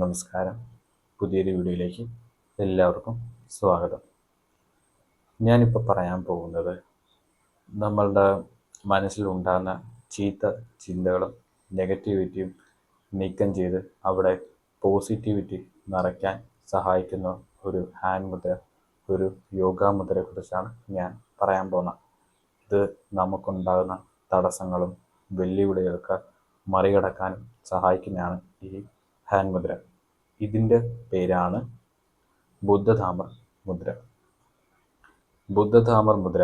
നമസ്കാരം. പുതിയൊരു വീഡിയോയിലേക്ക് എല്ലാവർക്കും സ്വാഗതം. ഞാനിപ്പോൾ പറയാൻ പോകുന്നത് നമ്മളുടെ മനസ്സിലുണ്ടാകുന്ന ചീത്ത ചിന്തകളും നെഗറ്റിവിറ്റിയും നീക്കം ചെയ്ത് അവിടെ പോസിറ്റിവിറ്റി നിറയ്ക്കാൻ സഹായിക്കുന്ന ഒരു ഹാൻഡ് മുദ്ര ഒരു യോഗ മുദ്രയെക്കുറിച്ചാണ് ഞാൻ പറയാൻ പോകുന്നത്. ഇത് നമുക്കുണ്ടാകുന്ന തടസ്സങ്ങളും വെല്ലുവിളികളൊക്കെ മറികടക്കാനും സഹായിക്കുന്നതാണ് ഈ ഹാൻഡ് മുദ്ര ഇതിന്റെ പേരാണ് ബുദ്ധധാമർ മുദ്ര. ബുദ്ധധാമർ മുദ്ര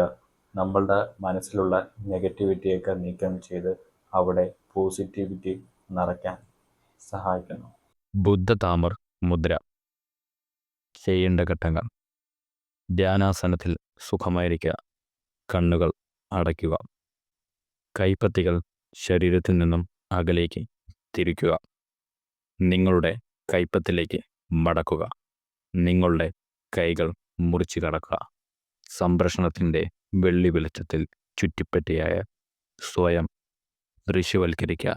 നമ്മളുടെ മനസ്സിലുള്ള നെഗറ്റിവിറ്റിയൊക്കെ നീക്കം ചെയ്ത് അവിടെ പോസിറ്റിവിറ്റി നിറയ്ക്കാൻ സഹായിക്കുന്നു. ബുദ്ധതാമർ മുദ്ര. ചെയ്യേണ്ട ഘട്ടങ്ങൾ. ധ്യാനാസനത്തിൽ സുഖമായിരിക്കുക. കണ്ണുകൾ അടയ്ക്കുക. കൈപ്പത്തികൾ ശരീരത്തിൽ നിന്നും അകലേക്ക് തിരിക്കുക. നിങ്ങളുടെ കൈപ്പത്തിലേക്ക് മടക്കുക. നിങ്ങളുടെ കൈകൾ മുറിച്ചു കടക്കുക. സംരക്ഷണത്തിന്റെ വെള്ളി വെളിച്ചത്തിൽ ചുറ്റിപ്പറ്റിയായ സ്വയം ദൃശ്യവൽക്കരിക്കുക.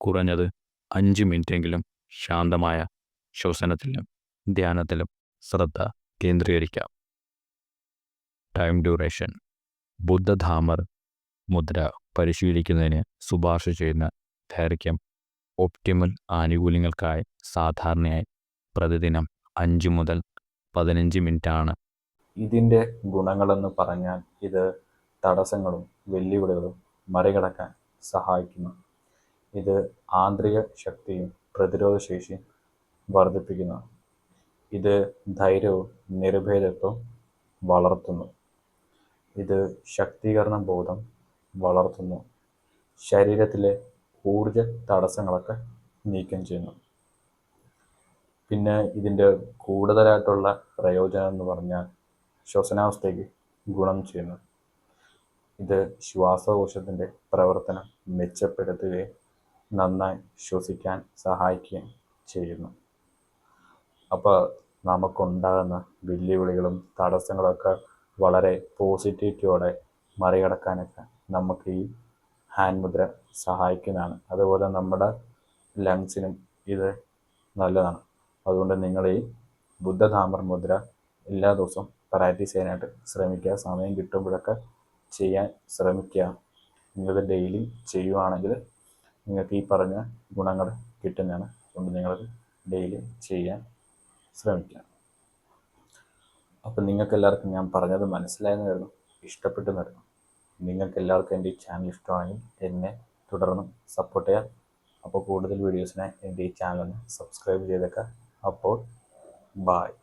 കുറഞ്ഞത് അഞ്ച് മിനിറ്റെങ്കിലും ശാന്തമായ ശ്വസനത്തിലും ധ്യാനത്തിലും ശ്രദ്ധ കേന്ദ്രീകരിക്കാം. ടൈം ഡ്യൂറേഷൻ ബുദ്ധധാമർ മുദ്ര പരിശീലിക്കുന്നതിന് ശുപാർശ ചെയ്യുന്ന ദൈർഘ്യം ഒപ്റ്റിമൽ ആനുകൂല്യങ്ങൾക്കായി സാധാരണയായി പ്രതിദിനം അഞ്ച് മുതൽ പതിനഞ്ച് മിനിറ്റാണ്. ഇതിന്റെ ഗുണങ്ങളെന്ന് പറഞ്ഞാൽ ഇത് തടസ്സങ്ങളും വെല്ലുവിളികളും മറികടക്കാൻ സഹായിക്കുന്നു. ഇത് ആന്തരിക ശക്തിയും പ്രതിരോധ ശേഷിയും വർദ്ധിപ്പിക്കുന്നു. ഇത് ധൈര്യവും നിർഭേദത്വവും വളർത്തുന്നു. ഇത് ശക്തീകരണ ബോധം വളർത്തുന്നു. ശരീരത്തിലെ ഊർജ തടസ്സങ്ങളൊക്കെ നീക്കം ചെയ്യുന്നു. പിന്നെ ഇതിന്റെ കൂടുതലായിട്ടുള്ള പ്രയോജനം എന്ന് പറഞ്ഞാൽ ശ്വസനാവസ്ഥയ്ക്ക് ഗുണം ചെയ്യുന്നു. ഇത് ശ്വാസകോശത്തിന്റെ പ്രവർത്തനം മെച്ചപ്പെടുത്തുകയും നന്നായി ശ്വസിക്കാൻ സഹായിക്കുകയും ചെയ്യുന്നു. അപ്പോൾ നമുക്കുണ്ടാകുന്ന വെല്ലുവിളികളും തടസ്സങ്ങളൊക്കെ വളരെ പോസിറ്റിവിറ്റിയോടെ മറികടക്കാനൊക്കെ നമുക്ക് ഈ ഹാൻഡ് മുദ്ര സഹായിക്കുന്നതാണ്. അതുപോലെ നമ്മുടെ ലങ്സിനും ഇത് നല്ലതാണ്. അതുകൊണ്ട് നിങ്ങൾ ഈ ബുദ്ധധാമർ മുദ്ര എല്ലാ ദിവസവും പ്രാക്ടീസ് ചെയ്യാനായിട്ട് ശ്രമിക്കുക. സമയം കിട്ടുമ്പോഴൊക്കെ ചെയ്യാൻ ശ്രമിക്കുക. നിങ്ങളിത് ഡെയിലി ചെയ്യുവാണെങ്കിൽ നിങ്ങൾക്ക് ഈ പറഞ്ഞ ഗുണങ്ങൾ കിട്ടുന്നതാണ്. അതുകൊണ്ട് നിങ്ങളത് ഡെയിലി ചെയ്യാൻ ശ്രമിക്കുക. അപ്പം നിങ്ങൾക്ക് എല്ലാവർക്കും ഞാൻ പറഞ്ഞത് മനസ്സിലായെന്ന് വരുന്നു ഇഷ്ടപ്പെട്ടു വരുന്നു നിങ്ങൾക്ക് എല്ലാവർക്കും എന്റെ ഈ ചാനൽ ഇഷ്ടമാണെങ്കിൽ എന്നെ തുടർന്നും സപ്പോർട്ട് ചെയ്യാം അപ്പോൾ കൂടുതൽ വീഡിയോസിനായി എന്റെ ഈ ചാനലൊന്ന് സബ്സ്ക്രൈബ് ചെയ്തേക്കാം അപ്പോൾ ബായ്